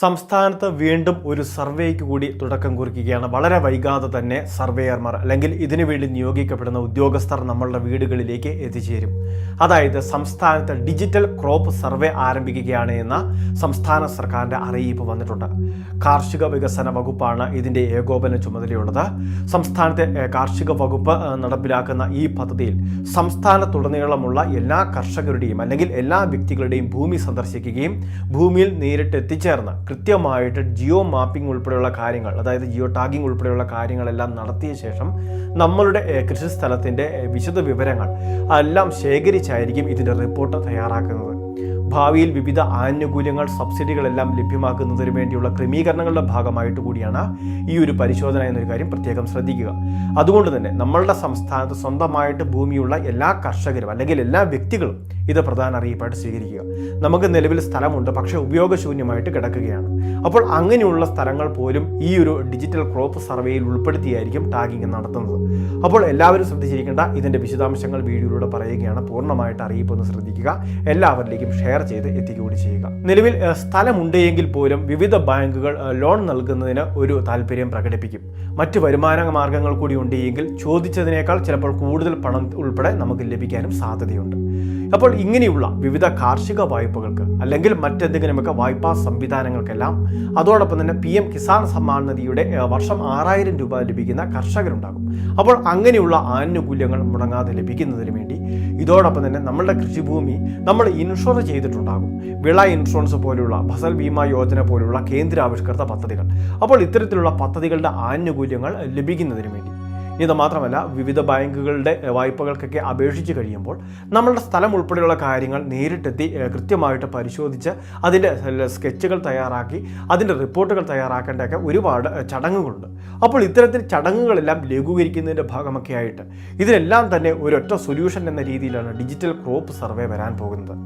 സംസ്ഥാനത്ത് വീണ്ടും ഒരു സർവേക്ക് കൂടി തുടക്കം കുറിക്കുകയാണ്. വളരെ വൈകാതെ തന്നെ സർവേയർമാർ അല്ലെങ്കിൽ ഇതിനു വേണ്ടി നിയോഗിക്കപ്പെടുന്ന ഉദ്യോഗസ്ഥർ നമ്മളുടെ വീടുകളിലേക്ക് എത്തിച്ചേരും. അതായത് സംസ്ഥാനത്ത് ഡിജിറ്റൽ ക്രോപ്പ് സർവേ ആരംഭിക്കുകയാണ് എന്ന സംസ്ഥാന സർക്കാരിന്റെ അറിയിപ്പ് വന്നിട്ടുണ്ട്. കാർഷിക വികസന വകുപ്പാണ് ഇതിന്റെ ഏകോപന ചുമതലയുള്ളത്. സംസ്ഥാനത്തെ കാർഷിക വകുപ്പ് നടപ്പിലാക്കുന്ന ഈ പദ്ധതിയിൽ സംസ്ഥാനത്തുടനീളമുള്ള എല്ലാ കർഷകരുടെയും അല്ലെങ്കിൽ എല്ലാ വ്യക്തികളുടെയും ഭൂമി സന്ദർശിക്കുകയും ഭൂമിയിൽ നേരിട്ട് എത്തിച്ചേർന്ന് കൃത്യമായിട്ട് ജിയോ മാപ്പിംഗ് ഉൾപ്പെടെയുള്ള കാര്യങ്ങൾ അതായത് ജിയോ ടാഗിംഗ് ഉൾപ്പെടെയുള്ള കാര്യങ്ങളെല്ലാം നടത്തിയ ശേഷം നമ്മളുടെ കൃഷി സ്ഥലത്തിന്റെ വിശദ വിവരങ്ങൾ എല്ലാം ശേഖരിച്ചായിരിക്കും ഇതിന്റെ റിപ്പോർട്ട് തയ്യാറാക്കുന്നത്. ഭാവിയിൽ വിവിധ ആനുകൂല്യങ്ങൾ സബ്സിഡികളെല്ലാം ലഭ്യമാക്കുന്നതിന് വേണ്ടിയുള്ള ക്രമീകരണങ്ങളുടെ ഭാഗമായിട്ട് കൂടിയാണ് ഈ ഒരു പരിശോധന എന്നൊരു കാര്യം പ്രത്യേകം ശ്രദ്ധിക്കുക. അതുകൊണ്ട് തന്നെ നമ്മളുടെ സംസ്ഥാനത്ത് സ്വന്തമായിട്ട് ഭൂമിയുള്ള എല്ലാ കർഷകരും അല്ലെങ്കിൽ എല്ലാ വ്യക്തികളും ഇത് പ്രധാന അറിയിപ്പായിട്ട് സ്വീകരിക്കുക. നമുക്ക് നിലവിൽ സ്ഥലമുണ്ട് പക്ഷേ ഉപയോഗശൂന്യമായിട്ട് കിടക്കുകയാണ്. അപ്പോൾ അങ്ങനെയുള്ള സ്ഥലങ്ങൾ പോലും ഈ ഒരു ഡിജിറ്റൽ ക്രോപ്പ് സർവേയിൽ ഉൾപ്പെടുത്തിയായിരിക്കും ടാഗിങ് നടത്തുന്നത്. അപ്പോൾ എല്ലാവരും ശ്രദ്ധിച്ചിരിക്കേണ്ട ഇതിന്റെ വിശദാംശങ്ങൾ വീഡിയോയിലൂടെ പറയുകയാണ്. പൂർണമായിട്ട് അറിയിപ്പൊന്ന് ശ്രദ്ധിക്കുക. എല്ലാവരിലേക്കും ഷെയർ ചെയ്ത് എത്തിക്കുകയും ചെയ്യുക. നിലവിൽ സ്ഥലമുണ്ട് സ്ഥലമുണ്ടെങ്കിൽ പോലും വിവിധ ബാങ്കുകൾ ലോൺ നൽകുന്നതിന് ഒരു താല്പര്യം പ്രകടിപ്പിക്കും. മറ്റ് വരുമാന മാർഗങ്ങൾ കൂടി ഉണ്ടെങ്കിൽ ചോദിച്ചതിനേക്കാൾ ചിലപ്പോൾ കൂടുതൽ പണം ഉൾപ്പെടെ നമുക്ക് ലഭിക്കാനും സാധ്യതയുണ്ട്. അപ്പോൾ ഇങ്ങനെയുള്ള വിവിധ കാർഷിക വായ്പകൾക്ക് അല്ലെങ്കിൽ മറ്റെന്തെങ്കിലുമൊക്കെ വായ്പാ സംവിധാനങ്ങൾക്കെല്ലാം അതോടൊപ്പം തന്നെ പി എം കിസാൻ സമ്മാൻ നിധിയുടെ വർഷം ആറായിരം രൂപ ലഭിക്കുന്ന കർഷകരുണ്ടാകും. അപ്പോൾ അങ്ങനെയുള്ള ആനുകൂല്യങ്ങൾ മുടങ്ങാതെ ലഭിക്കുന്നതിന് വേണ്ടി ഇതോടൊപ്പം തന്നെ നമ്മളുടെ കൃഷിഭൂമി നമ്മൾ ഇൻഷുർ ചെയ്തിട്ടുണ്ടാകും. വിള ഇൻഷുറൻസ് പോലുള്ള ഫസൽ ബീമ യോജന പോലുള്ള കേന്ദ്രാവിഷ്കൃത പദ്ധതികൾ. അപ്പോൾ ഇത്തരത്തിലുള്ള പദ്ധതികളുടെ ആനുകൂല്യങ്ങൾ ലഭിക്കുന്നതിന് വേണ്ടി. ഇത് മാത്രമല്ല വിവിധ ബാങ്കുകളുടെ വായ്പകൾക്കൊക്കെ അപേക്ഷിച്ച് കഴിയുമ്പോൾ നമ്മളുടെ സ്ഥലം ഉൾപ്പെടെയുള്ള കാര്യങ്ങൾ നേരിട്ടെത്തി കൃത്യമായിട്ട് പരിശോധിച്ച് അതിന്റെ സ്കെച്ചുകൾ തയ്യാറാക്കി അതിന്റെ റിപ്പോർട്ടുകൾ തയ്യാറാക്കേണ്ടതൊക്കെ ഒരുപാട് ചടങ്ങുകളുണ്ട്. അപ്പോൾ ഇത്തരത്തിൽ ചടങ്ങുകളെല്ലാം ലഘൂകരിക്കുന്നതിന്റെ ഭാഗമൊക്കെ ആയിട്ട് ഇതിനെല്ലാം തന്നെ ഒരൊറ്റ സൊല്യൂഷൻ എന്ന രീതിയിലാണ് ഡിജിറ്റൽ ക്രോപ്പ് സർവേ വരാൻ പോകുന്നത്.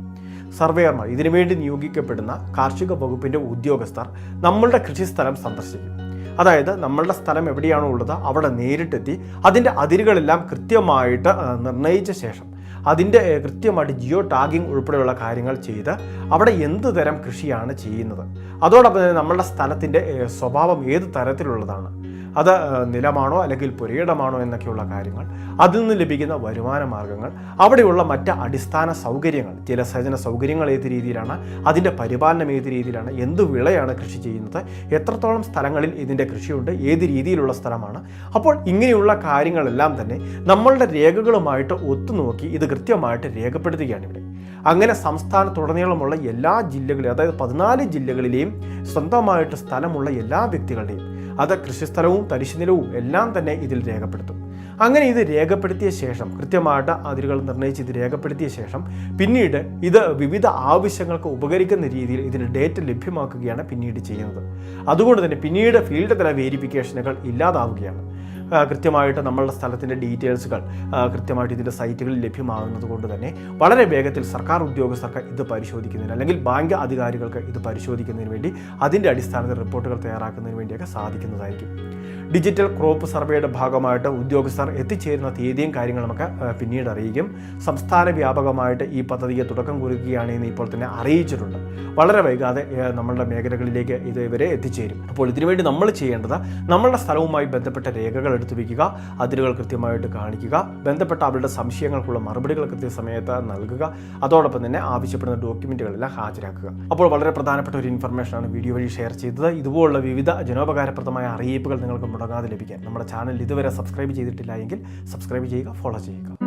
സർവേയർമാർ ഇതിനുവേണ്ടി നിയോഗിക്കപ്പെടുന്ന കാർഷിക വകുപ്പിന്റെ ഉദ്യോഗസ്ഥർ നമ്മളുടെ കൃഷിസ്ഥലം സന്ദർശിക്കും. അതായത് നമ്മളുടെ സ്ഥലം എവിടെയാണോ ഉള്ളത് അവിടെ നേരിട്ടെത്തി അതിന്റെ അതിരുകളെല്ലാം കൃത്യമായിട്ട് നിർണയിച്ച ശേഷം അതിന്റെ കൃത്യമായിട്ട് ജിയോ ടാഗിങ് ഉൾപ്പെടെയുള്ള കാര്യങ്ങൾ ചെയ്ത് അവിടെ എന്ത് തരം കൃഷിയാണ് ചെയ്യുന്നത്. അതോടൊപ്പം തന്നെ നമ്മളുടെ സ്ഥലത്തിന്റെ സ്വഭാവം ഏത് തരത്തിലുള്ളതാണ്. അത് നിലമാണോ അല്ലെങ്കിൽ പുരയിടമാണോ എന്നൊക്കെയുള്ള കാര്യങ്ങൾ അതിൽ നിന്ന് ലഭിക്കുന്ന വരുമാന മാർഗങ്ങൾ അവിടെയുള്ള മറ്റ് അടിസ്ഥാന സൗകര്യങ്ങൾ ജലസേചന സൗകര്യങ്ങൾ ഏത് രീതിയിലാണ് അതിന്റെ പരിപാലനം ഏത് രീതിയിലാണ് എന്ത് വിളയാണ് കൃഷി ചെയ്യുന്നത് എത്രത്തോളം സ്ഥലങ്ങളിൽ ഇതിന്റെ കൃഷിയുണ്ട് ഏത് രീതിയിലുള്ള സ്ഥലമാണ്. അപ്പോൾ ഇങ്ങനെയുള്ള കാര്യങ്ങളെല്ലാം തന്നെ നമ്മളുടെ രേഖകളുമായിട്ട് ഒത്തുനോക്കി ഇത് കൃത്യമായിട്ട് രേഖപ്പെടുത്തുകയാണ് ഇവിടെ. അങ്ങനെ സംസ്ഥാനത്തുടനീളമുള്ള എല്ലാ ജില്ലകളിലും അതായത് പതിനാല് ജില്ലകളിലെയും സ്വന്തമായിട്ട് സ്ഥലമുള്ള എല്ലാ വ്യക്തികളുടെയും അത് കൃഷിസ്ഥലവും തരിശുനിലവും എല്ലാം തന്നെ ഇതിൽ രേഖപ്പെടുത്തും. അങ്ങനെ ഇത് രേഖപ്പെടുത്തിയ ശേഷം കൃത്യമായിട്ട് അതിരുകൾ നിർണയിച്ച് ഇത് രേഖപ്പെടുത്തിയ ശേഷം പിന്നീട് ഇത് വിവിധ ആവശ്യങ്ങൾക്ക് ഉപകരിക്കുന്ന രീതിയിൽ ഇതിന് ഡേറ്റ് ലഭ്യമാക്കുകയാണ് പിന്നീട് ചെയ്യുന്നത്. അതുകൊണ്ട് തന്നെ പിന്നീട് ഫീൽഡ് തല വേരിഫിക്കേഷനുകൾ ഇല്ലാതാവുകയാണ്. കൃത്യമായിട്ട് നമ്മളുടെ സ്ഥലത്തിന്റെ ഡീറ്റെയിൽസുകൾ കൃത്യമായിട്ട് ഇതിന്റെ സൈറ്റുകളിൽ ലഭ്യമാകുന്നത് കൊണ്ട് തന്നെ വളരെ വേഗത്തിൽ സർക്കാർ ഉദ്യോഗസ്ഥർക്ക് ഇത് പരിശോധിക്കുന്നതിന് അല്ലെങ്കിൽ ബാങ്ക് അധികാരികൾക്ക് ഇത് പരിശോധിക്കുന്നതിന് വേണ്ടി അതിന്റെ അടിസ്ഥാനത്തിൽ റിപ്പോർട്ടുകൾ തയ്യാറാക്കുന്നതിന് വേണ്ടിയൊക്കെ സാധിക്കുന്നതായിരിക്കും. ഡിജിറ്റൽ ക്രോപ്പ് സർവേയുടെ ഭാഗമായിട്ട് ഉദ്യോഗസ്ഥർ എത്തിച്ചേരുന്ന തീയതിയും കാര്യങ്ങളും നമുക്ക് പിന്നീട് അറിയിക്കും. സംസ്ഥാന വ്യാപകമായിട്ട് ഈ പദ്ധതിക്ക് തുടക്കം കുറിക്കുകയാണ് എന്ന് ഇപ്പോൾ തന്നെ അറിയിച്ചിട്ടുണ്ട്. വളരെ വൈകാതെ നമ്മളുടെ മേഖലകളിലേക്ക് ഇത് ഇവരെ എത്തിച്ചേരും. അപ്പോൾ ഇതിനുവേണ്ടി നമ്മൾ ചെയ്യേണ്ടത് നമ്മളുടെ സ്ഥലവുമായി ബന്ധപ്പെട്ട രേഖകൾ എടുത്തു വയ്ക്കുക അതിരുകൾ കൃത്യമായിട്ട് കാണിക്കുക ബന്ധപ്പെട്ട അവരുടെ സംശയങ്ങൾക്കുള്ള മറുപടികൾ കൃത്യസമയത്ത് നൽകുക അതോടൊപ്പം തന്നെ ആവശ്യപ്പെടുന്ന ഡോക്യുമെന്റുകളെല്ലാം ഹാജരാക്കുക. അപ്പോൾ വളരെ പ്രധാനപ്പെട്ട ഒരു ഇൻഫർമേഷനാണ് വീഡിയോ വഴി ഷെയർ ചെയ്തത്. ഇതുപോലുള്ള വിവിധ ജനോപകാരപ്രദമായ അറിയിപ്പുകൾ നിങ്ങൾക്ക് മുടങ്ങാതെ ലഭിക്കാൻ. നമ്മുടെ ചാനൽ ഇതുവരെ സബ്സ്ക്രൈബ് ചെയ്തിട്ടില്ല എങ്കിൽ സബ്സ്ക്രൈബ് ചെയ്യുക ഫോളോ ചെയ്യുക.